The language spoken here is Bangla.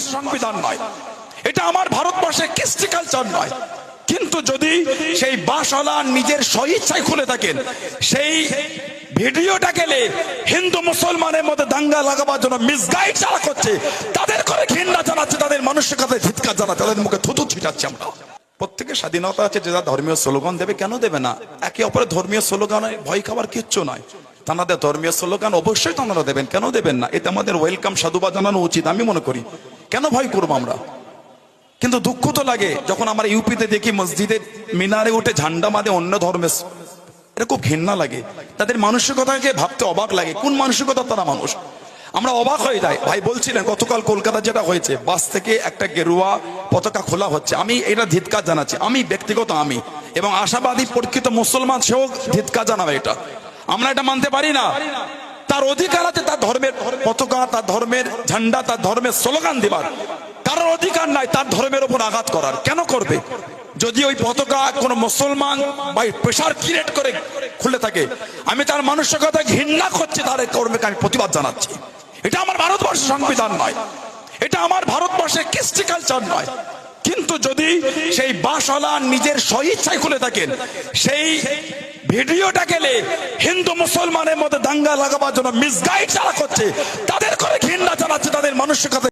ভারতবর্ষের সংবিধান নয়। এটা আমার ভারতবর্ষের কৃষ্টি কালচার নয়। কিন্তু যদি সেই বাসওয়ালা নিজের স্বইচ্ছায় খুলে থাকেন, সেই ভিডিওটা গেলে হিন্দু মুসলমানের মধ্যে দাঙ্গা লাগাবার জন্য মিসগাইড যারা করছে, তাদের করে ঘৃণা জানাচ্ছে, তাদের মানসিকতায় ধিৎকার জানাচ্ছে, তাদের মুখে থুতু ছিটাচ্ছে আমরা। প্রত্যেকের স্বাধীনতা আছে যে যা ধর্মীয় স্লোগান দেবে, কেন দেবে না? একে অপরের ধর্মীয় স্লোগানে ভয় খাবার কিচ্ছু নয়। তাদের ধর্মীয় স্লোগান অবশ্যই তারা দেবেন। কেন দেবেন না? এতে আমাদের ওয়েলকাম সাধুবাদ জানানো উচিত, আমি মনে করি। কেন ভয় করব আমরা? কিন্তু দুঃখ তো লাগে, যখন আমরা ইউপিতে দেখি, মসজিদে, মিনারে উঠে ঝান্ডা মাদে অন্য ধর্মের এটা খুব ঘৃণা লাগে। তাদের মানসিকতাকে ভাবতে অবাক লাগে, কোন মানসিকতা তারা মানুষ? আমরা অবাক হয়ে যাই। ভাই বলছিলেন, গতকাল কলকাতা যেটা হয়েছে, বাস থেকে একটা গেরুয়া পতাকা খোলা হচ্ছে। আমি এটা ধিৎকার জানাচ্ছি। আমি ব্যক্তিগত আমি। এবং আশাবাদী পরীক্ষিত মুসলমান, সেও ধিৎকার জানাবে এটা। আমরা এটা মানতে পারি না। তার অধিকার আছে, তার ধর্মের পতাকা, তার ধর্মের ঝান্ডা, তার ধর্মের স্লোগান দিবার। কারোর অধিকার নাই, তার ধর্মের উপর আঘাত করার। কেন করবে? যদি ওই পতাকা কোনো মুসলমান বা প্রেশার ক্রিয়েট করে খুলে থাকে, আমি তার মানসিকতা ঘৃণা করছি, তার কর্মকে আমি প্রতিবাদ জানাচ্ছি। এটা আমার ভারতবর্ষের সংবিধান নয়। এটা আমার ভারতবর্ষের কৃষ্টি কালচার নয়। কিন্তু যদি সেই বাসওয়ালা নিজের স্বইচ্ছায় খুলে থাকেন, সেই ভিডিওটা গেলে হিন্দু মুসলমানের মধ্যে দাঙ্গা লাগাবার জন্য মিসগাইড যারা করছে, তাদের করে ঘৃণা জানাচ্ছে, তাদের মানুষের মানসিকতা